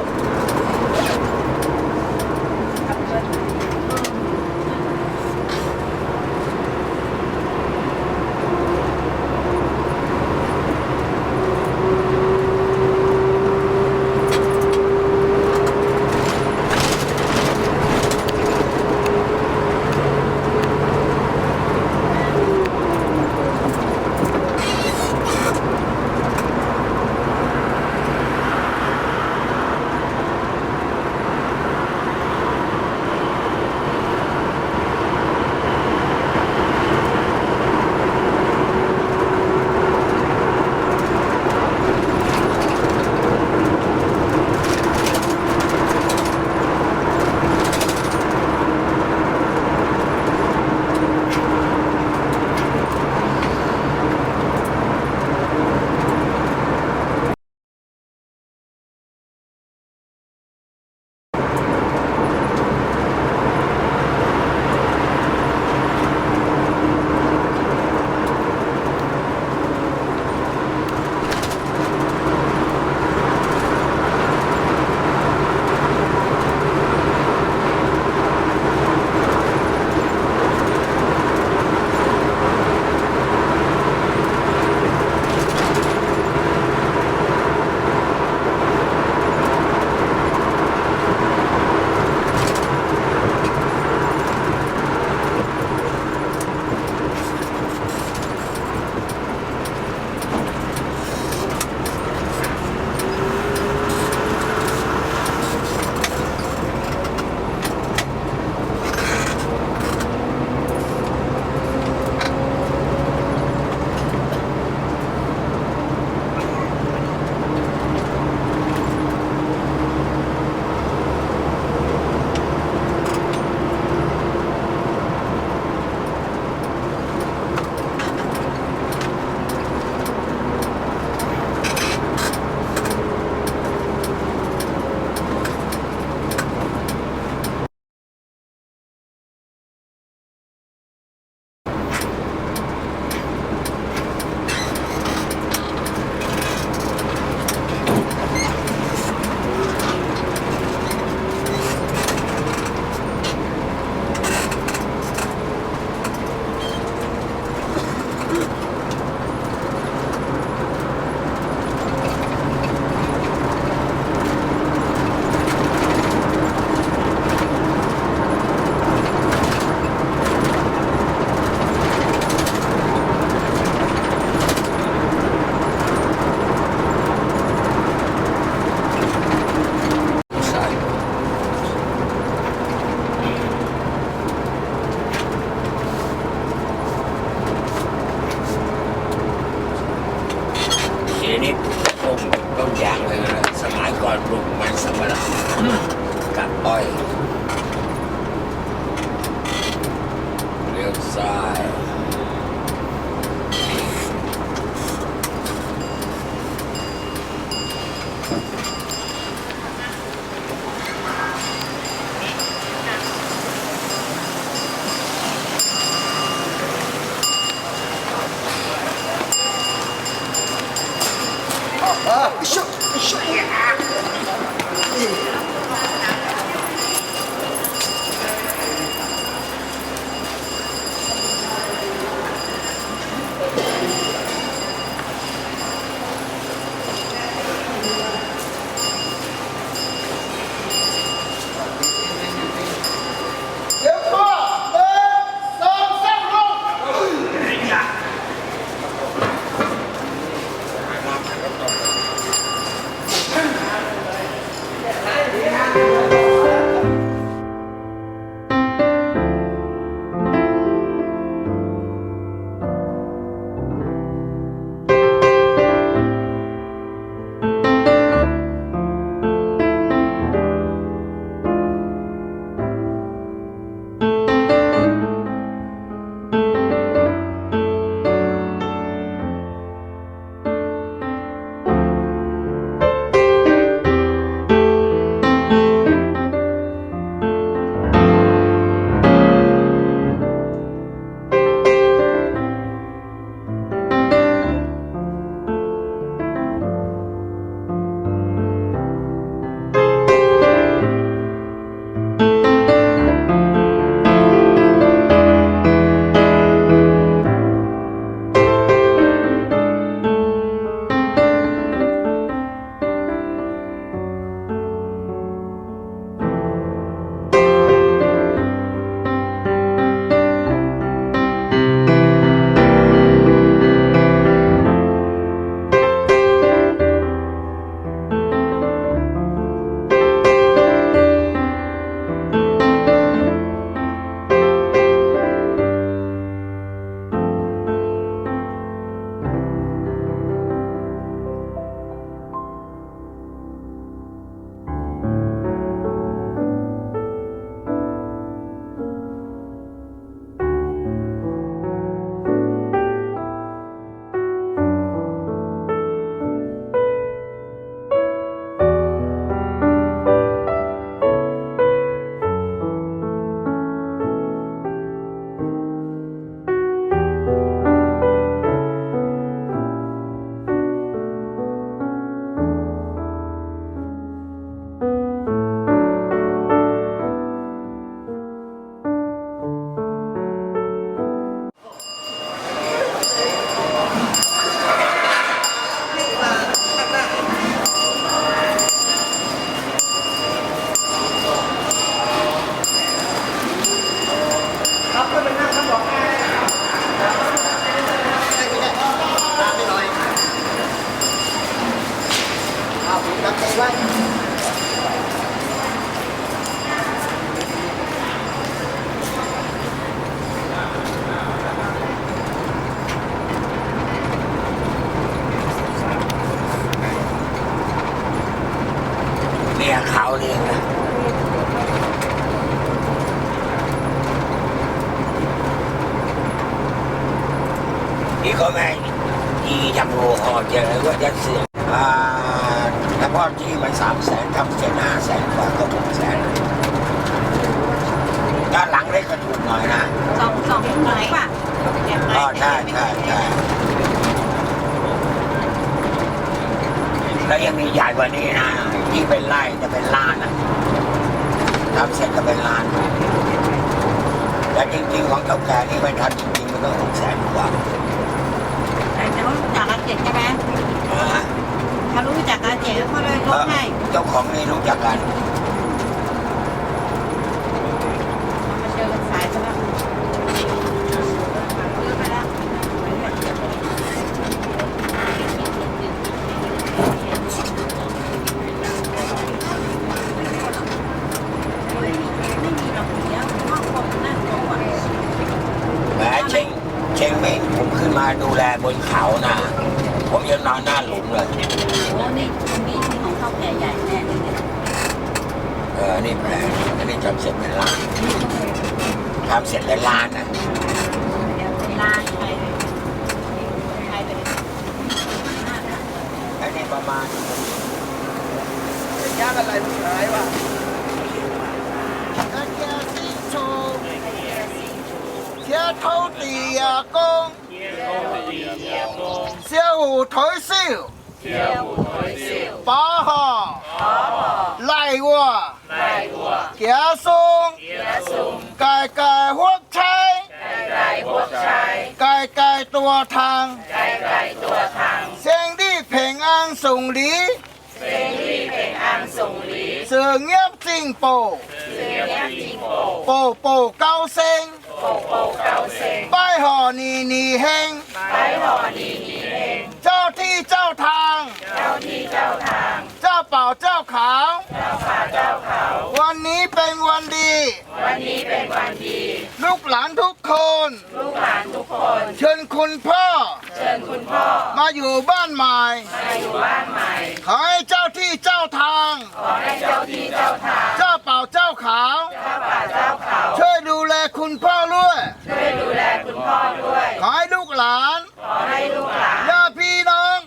Oh. ทีนี้ต้นต้นยางเลยนะสมัยก่อนปลูกมันสำปะหลังกับอ้อยเลี้ยวซ้าย có mẹ đi thăm hồ họ chờ có dân xưa à nó có chi mà sắm sẽ thăm sẽ na sẽ và có một sẽ ด้านหลังเล็กก็ถูกหน่อยนะสองสองไหนป่ะอ๋อใช่ใช่ใช่แล้วยังมีใหญ่กว่านี้นะที่เป็นไร่จะเป็นล้านนะทำเสร็จจะเป็นล้านแต่จริงๆของเก่าแก่นี่ไม่ทำจริงๆมันต้องหกแสนกว่า แต่เขารู้จักอา เจกใช่ไหมนะเขารู้จักอาเจกเขาเลยลดให้ เจ้าของนี่รู้จักกัน ทางไกลไตัวทาง เสียงดีเพลงอ้างส่งลีเสียงดีเพลงอ้างส่งลีเสียงเงียบจริงโปเสียงเงียบจริงโปโปโปเก้าเซงโปโปเก้าเซงป้ายหอนีนีเฮงป้หอนีนีเฮงเจ้าที่เจ้าทาง เจ้าที่เจ้าทาง ป่าเจ้าขาววันนี้เป็นวันดี ลูกหลานทุกคนเชิญคุณพ่อมาอยู่บ้านใหม่ ขอให้เจ้าที่เจ้าทางเจ้าเป่าเจ้าขาวช่วยดูแลคุณพ่อด้วย ขอให้ลูกหลานญาติพี่น้อง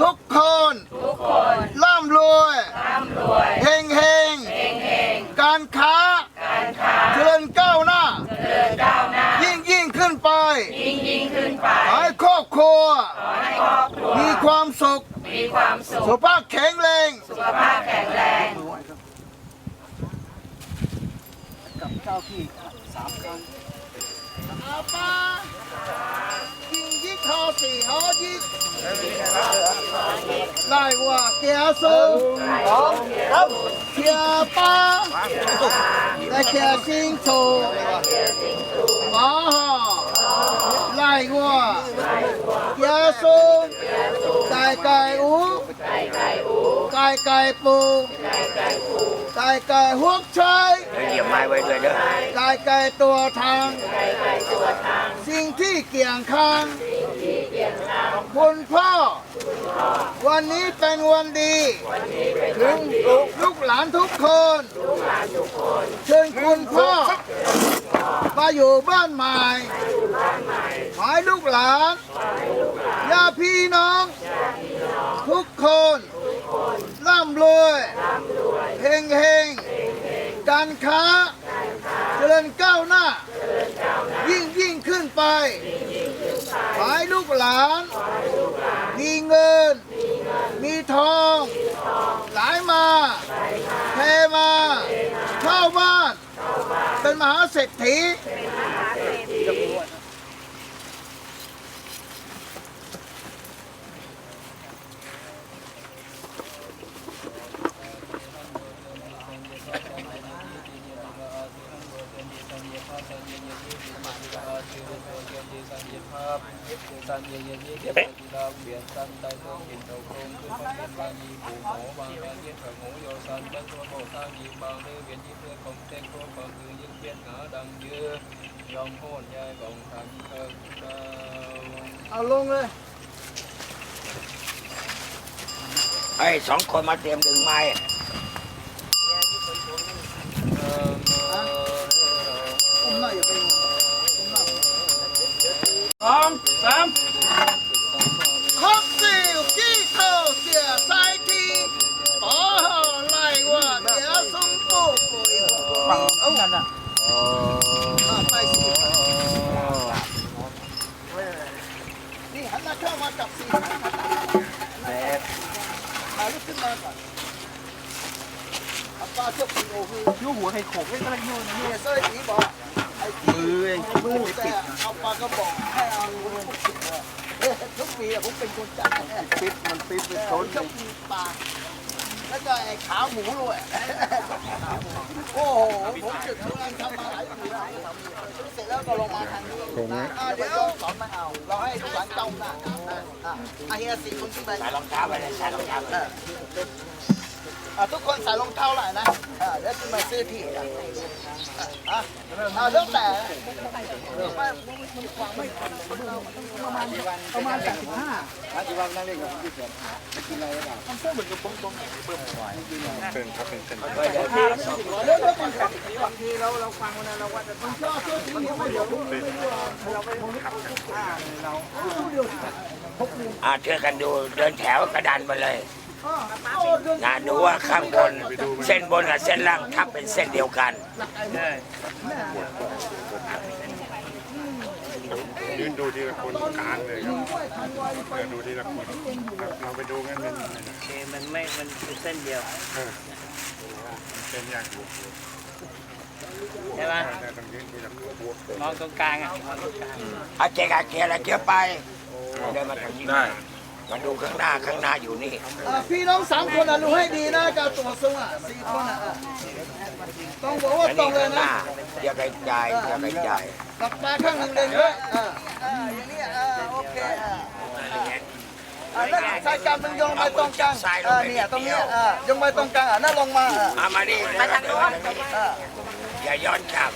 ทุกคน ร่ำรวย เฮงเฮงการค้า เจริญก้าวหน้า ยิ่งยิ่งขึ้นไป ขอให้ครอบครัว มีความสุข สุขภาพแข็งแรงกับเจ้าที่สามครั้งอาป้ายิงยิงทอสี่หอยิงไล่ว่าเกียร์สูงครับเกียร์ป้าและเกียร์สิงโตหมาห่อไล่ว่าเกียร์สูงไก่ ไก่อูไก่ไก่ปูไก่ไก่ฮวกชัยเดี๋ยวเหยียบไม้ไว้ด้วยเด้อกายกายตัวทางสิ่งที่เกี่ยงข้างคุณพ่อ วันนี้เป็นวันดีถึงลูกหลานทุกคนเชิญคุณพ่อมาอยู่บ้านใหม่ขอให้ลูกหลานญาติพี่น้อง ทุกคนร่ำรวยเฮงเฮงการค้า เจริญก้าวหน้า ยิ่งยิ่งขึ้นไปขอให้ลูกหลาน มีเงิน มีทองไหลมาเทมา เข้าบ้าน เป็นมหาเศรษฐี เอาลงเลย ไอ้สองคนมาเตรียมดึงไม้ สองสามครบสิวที่เท่าเสียสายทีขอไล่ว่าเดี๋ยวสมปูกุยเอานั่นน่ะไปสินี่หันมาเข้ามาจับสิมาลุกขึ้นมาก่อนอาป้าเจ้าปีโอ้คือยูหัวให้โขกไม่กำลังยูนะเนี่ยเส้ยผีบอกไอ้ มือเองมือแต่เอาปากระบอกให้เอาลูกปิดเลยเฮ้ยทุกปีอะผมเป็นคนจัดปิดมันปิดเป็นโซนชอบกินปลาแล้วก็ไอ้ขาหมูด้วยโอ้โหผมจุดทุกอันทำมาหลายปีแล้วเสร็จแล้วก็ลงมาทางนี้เดี๋ยวสอนมาเอาเราให้ทุกวันจ้องหน้าอะเฮียสี่คนขึ้นไปใส่รองเท้าไปเลยใส่รองเท้าไปเลย อะทุกคนใส่รองเท้าหน่อยนะอ่าเดี๋ยวขึ้นมาซื้อที่อะอะอะเรื่องแต่ประมาณแปดสิบห้าเรื่องเรื่องมันครับบางทีเราเราฟังวันนั้นเราว่าจะต้องชอบช่วยทีนี้เดี๋ยวรู้ไม่รู้เราไปขับอ่าเราอ่าเชื่อกันดูเดินแถวกระดานมาเลยโอ้เรื่อง นะดูว่าข้างบนเส้นบนกับเส้นล่างทับเป็นเส้นเดียวกันยืนดูทีละคนกลางเลยครับเออดูทีละคนครับเราไปดูกันเป็นมันไม่ มันเป็นเส้นเดียวเป็นอย่างอยู่ใช่ไหมแต่ต้องยืนทีละคนมองตรงกลางอะมองตรงกลางอาเจกอาเกียอะไรเกียไปเดินมาทางนี้ได้ มาดูข้างหน้าข้างหน้าอยู่นี่ อ่าพี่น้องสามคนอะรู้ให้ดีนะการตรวจสวัสดิ์สี่คนอะอะต้องบอกว่าอันตรนี้งเลยข้างหนะน้าอย่าไปจ่ายอย่าไปจ่ายหลับตาข้างหนึ่งเลยด้วยอ่าอ่าอย่างนี้อ่าโอเคอ่าอ่าแล้วสายการมันโยงไปตรงกลางอ่าเนี่ยตรงเนี้ยอ่าโยงไปตรงกลางอะนั่นลงมาอ่าเอามาดิมาทางโน้นอ่าอย่าย้อนกลับ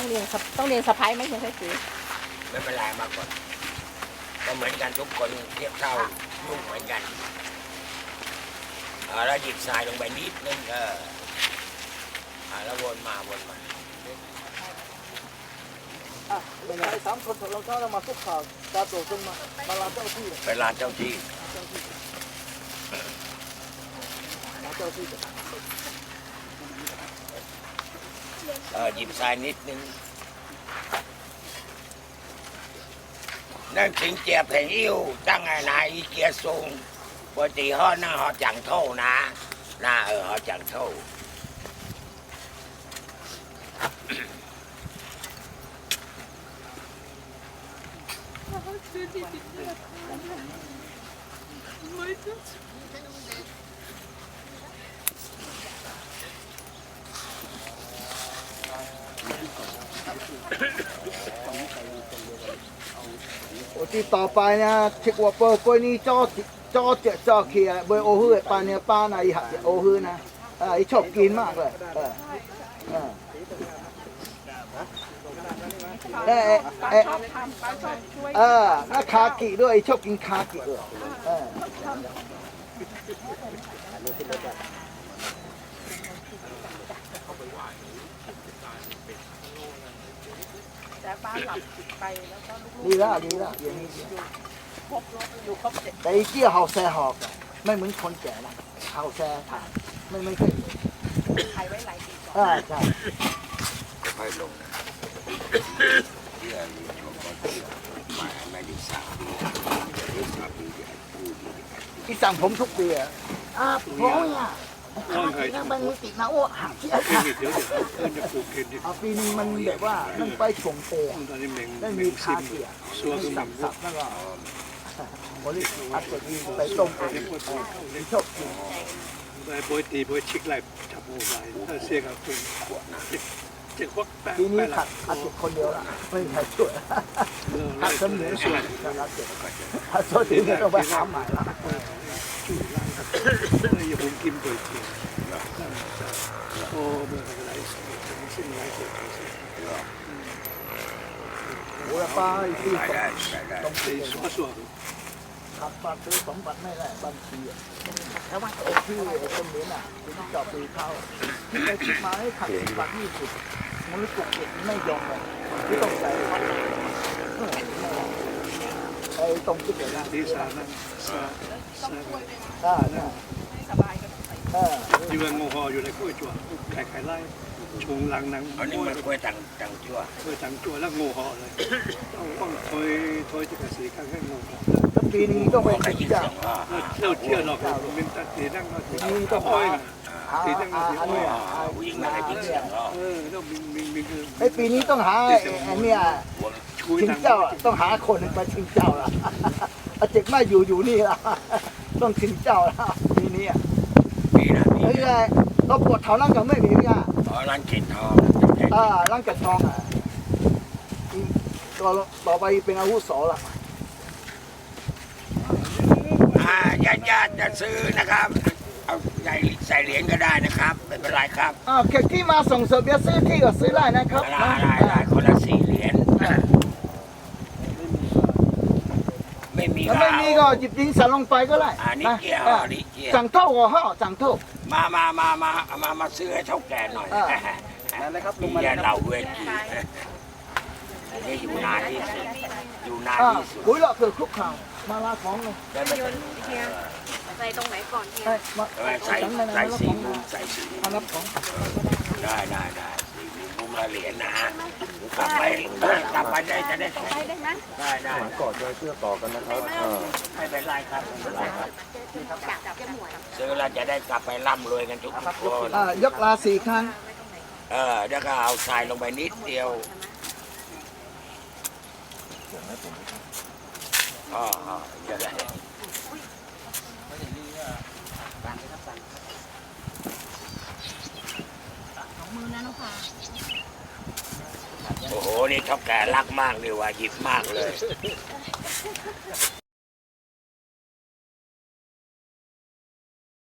ต้องเรียนสะต้องเรียนสะพายไหมเฮียไทยสีไม่เป็นไรมาก่อนก็เหมือนกันทุกคนเทียบเท่าลูกเหมือนกันเอาแล้วหยิบทรายลงไปนิดนึงเอออ่าแล้ววนมาวนมาอะเป็นไงสามคนถอดรองเท้าแล้วมาคุกเข่าการตรวจสมามาลาเจ้าที่ไปลานเจ้าที่ลาเจ้าที่ เออหยิบทรายนิดนึงนั่นถึงเจียเพงอิ่วตั้งไงนายอีเกียซุงปกติห่อหน้าห่อจังเท่านะหน้าเออห่อจังเท่า โอ้ที่ต่อไปนะเช็คว่าเปิดเปิดนี่จ่อจ่อเจ๊จ่อเขียเบอร์โอฮือปลาเนี่ยปลาไหนหักโอฮือนะอ่าไอชอบกินมากเลยเออเออเออเออเออน่าคากิด้วยชอบกินคากิด้วยเออ แต่ป้านหลับไปแล้วก็ลูกดีแล้วดีแล้วอย่างนี้ดีครบดูครบเสร็จแต่อีเกี้ยเห่าแซ่หอกอะไม่เหมือนคนแก่นะเห่าแซ่ถ่ายไม่ไม่เคยใครไว้หลายปีก่อนอ่าใช่ค่อยลงนะเดี๋ยวนี้ผมก็เชื่อมาไม่ได้สามปีหรือสามปีเดี๋ยวพูดดีที่สั่งผมทุกปีอะอ่าโอ้ยอะ นั่งไปมือติดนะโอ้หักเชี่ยเดี๋ยวเดี๋ยวเพื่อนจะปลูกเอะปีนี้มันแบบว่ามันไปชงเตะตอนนี้เมงไม่เมมีงคาเกียซัวก็สัมับนสับนั่นก็บริอัดแบบนี้ไปต้มเองชอบกินไปบยตีบอยชิกไหลจับโอ้ไหลถ้าเสียกับคุณปีนี้ขัดอัดเจ็ดคนเดียวละไม่มีใครช่วยขัดเสมอส่วนขัดเจ็ดขัดโซตีนี่ต้องไปหาใหม่ละ อย่ผมกินบ่อยทีโอ้เมื่อไรสิ้นไหลเสร็จโอ้ยป้าที่ได้ได้ได้ต้องตีตีซัวซัวขับบัตรซื้อสมบัติไม่ได้บัญชีแล้วมันไอ้ที่ไอ้ต้นเหรียญอะที่เจาะปีเข้าไปคิดมาให้ขัดสิบบาทยี่สิบมันรู้สึกเด็กไม่ยอมเลยที่ต้องใส่ไอ้ ตรงที่เกิดนะดีสานั่นสาสาอ่าเนี่ยเอออยู่กับงูหออยู่ในกล้วยจั่วไข่ไข่ไล่ชงหลังหนังอันนี้มันกล้วยตังตังชั่วกล้วยจังจั่วแล้วงูหอเลยต้องต้องถอยถอยจะกระสีข้างให้งูหอแล้วปีนี้ต้องไปใครถึยิงนจ้าเสียงอ่าเราเชื่อหรอกมันตัดสีนั่งก็สีปีนี้ต้องอ้หาอยหาอันนี้ผู้หญิงไม่ได้ยินเสียงหรอกเออแล้วมีมีมีคือไอ้ปีนี้ต้องหาไอ้เนี่ย ช่วยชิงนั่งเจ้าต้องหาคนหนึ่งไปชิงเจ้าละอาเจ็กไม่อยู่อยู่นี่ละต้องชิงเจ้าละปีนี้อะปีนะปีเฮ้ยไงเราปวดเท้านั่งก็ไม่มีอะอ๋อร้านเข็นทองอ่าร่างกระทองอะอีกต่อต่อไปเป็นอาวุโสละอ่าญาติญาติจะซื้อนะครับเอาใส่ใส่เหรียญก็ได้นะครับไม่เป็นไรครับอ่าเขตที่มาส่งเสริมเบียร์ซื้อที่ก็ซื้อได้นะครับ ได้ได้ได้คนละสี่เหรียญไม่มี ถ้าไม่มีก็หยิบดินใส่ลงไปก็ได้อ่านี่นะเกี่ยวอ่านี่เกี่ยวจังเท่าก็ห่อจังเท่ามามามามามามาซื้อให้เท่าแก่หน่อยอ่านั่นแหละครับลุงมาเราเวทีนี่อยู่นานที่สุดอยู่นานอ่าที่สุดคุยหรอกคือคุกเข่ามาลาของเลยได้ไม่เป็นใส่ตรงไหนก่อนเฮียใช่มาใส่ฉันมาใส่รับสีของมุมใส่สีมุมามรับของได้ได้ได้สีมุมละเหรียญนะ กลับไปกลับไปได้จะได้ไปได้ไหมได้ได้กอดด้วยเพื่อต่อกันนะครับอ่าไม่เป็นไรครับไม่เป็นไรครับจับจับจมูกซื้อแล้วจะได้กลับไปร่ำรวยกันทุกคนอ่ายกลาสี่ครั้งเออแล้วก็เอาทรายลงไปนิดเดียวอ๋ออ๋อจะได้มือนะน้องพา โอ้โห นี่ท็อปแก่รักมากเลยว่ะหยิบมากเลย